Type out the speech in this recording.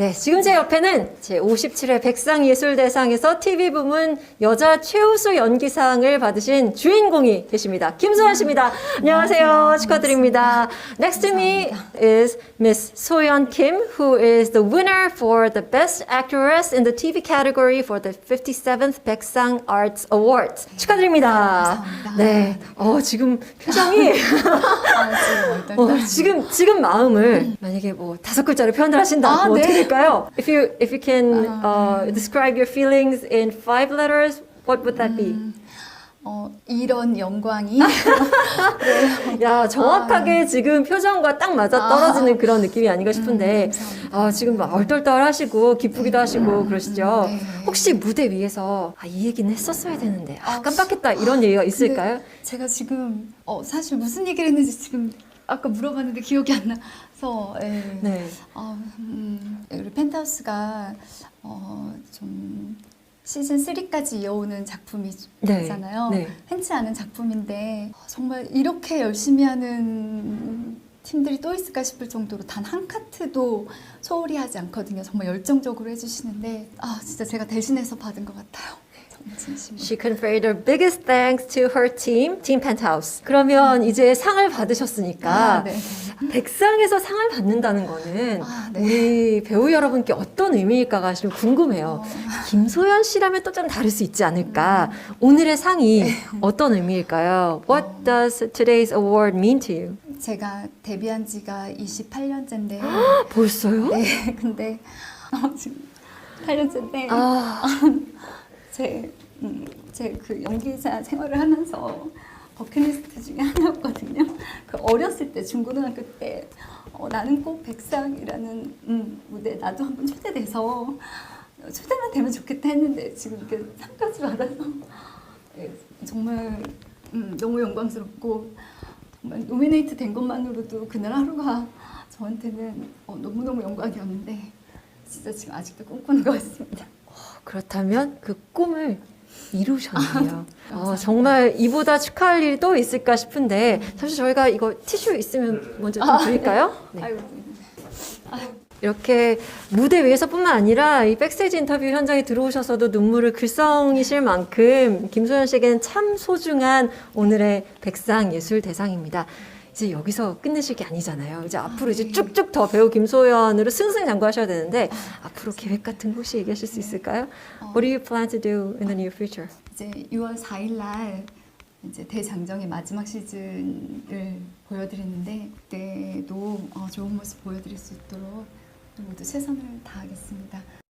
네, 지금 제 옆에는 제 57회 백상예술대상에서 TV 부문 여자 최우수 연기상을 받으신 주인공이 계십니다. 김소연 씨입니다. 안녕하세요. 축하드립니다. Next to me is Miss Soyeon Kim, who is the winner for the Best Actress in the TV category for the 57th 백상 Arts Awards. 축하드립니다. 감사합니다. 네, 어, 지금 표정이 아, 지금 어. 지금 지금 마음을 만약에 뭐 다섯 글자로 표현을 하신다. 아, 뭐 어떻게 네. 될까요? If you if you can uh, describe your feelings in five letters, what would that be? 어, 이런 영광이 야 정확하게 지금 표정과 딱 맞아 떨어지는 그런 느낌이 아닌가 싶은데 음, 감사합니다. 아, 지금 막 얼떨떨하시고 기쁘기도 하시고 그러시죠. 네. 혹시 무대 위에서 아, 이 얘기는 했었어야 되는데 아, 아, 깜빡했다 이런 얘기가 있을까요? 근데 제가 지금 어, 사실 무슨 얘기를 했는지 지금 아까 물어봤는데 기억이 안 나서 예. 네. 어, 음, 우리 펜트하우스가 어, 좀 시즌 3까지 이어오는 작품이잖아요. 네. 네. 흔치 않은 작품인데 어, 정말 이렇게 열심히 하는 팀들이 또 있을까 싶을 정도로 단 한 카트도 소홀히 하지 않거든요. 정말 열정적으로 해주시는데 아 진짜 제가 대신해서 받은 것 같아요. 진심으로. She conveyed her biggest thanks to her team, Team Penthouse. 그러면 이제 상을 받으셨으니까 아, 네. 백상에서 상을 받는다는 거는 아, 네. 우리 배우 여러분께 어떤 의미일까가 좀 궁금해요. 어. 김소연 씨라면 또 좀 다를 수 있지 않을까? 오늘의 상이 네. 어떤 의미일까요? What does today's award mean to you? 제가 데뷔한 지가 28년째인데 벌써요? 네 근데 어, 지금 8년째인데 아, 제, 음, 제그 연기자 생활을 하면서 버킷리스트 중에 하나였거든요. 그 어렸을 때 중고등학교 때 어, 나는 꼭 백상이라는 음, 무대 나도 한번 초대돼서 초대만 되면 좋겠다 했는데 지금 이렇게 상까지 받아서 예, 정말 음, 너무 영광스럽고 정말 노미네이트 된 것만으로도 그날 하루가 저한테는 어, 너무너무 영광이었는데 진짜 지금 아직도 꿈꾸는 것 같습니다. 그렇다면 그 꿈을 이루셨네요. 어, 정말 이보다 축하할 일이 또 있을까 싶은데 사실 저희가 이거 티슈 있으면 먼저 좀 드릴까요? 네. 아유, 이렇게 무대 위에서뿐만 아니라 이 백스테이지 인터뷰 현장에 들어오셔서도 눈물을 글썽이실 만큼 김소연 씨에게는 참 소중한 오늘의 백상 예술 대상입니다. 이제 여기서 끝내실 게 아니잖아요. 이제 앞으로 이제 쭉쭉 더 배우 김소연으로 승승장구하셔야 되는데 앞으로 계획 같은 거 혹시 얘기하실 수 있을까요? What do you plan to do in the near future? 이제 6월 4일 날 이제 대장정의 마지막 시즌을 보여드리는데 그때도 어, 좋은 모습 보여드릴 수 있도록 모두 최선을 다하겠습니다.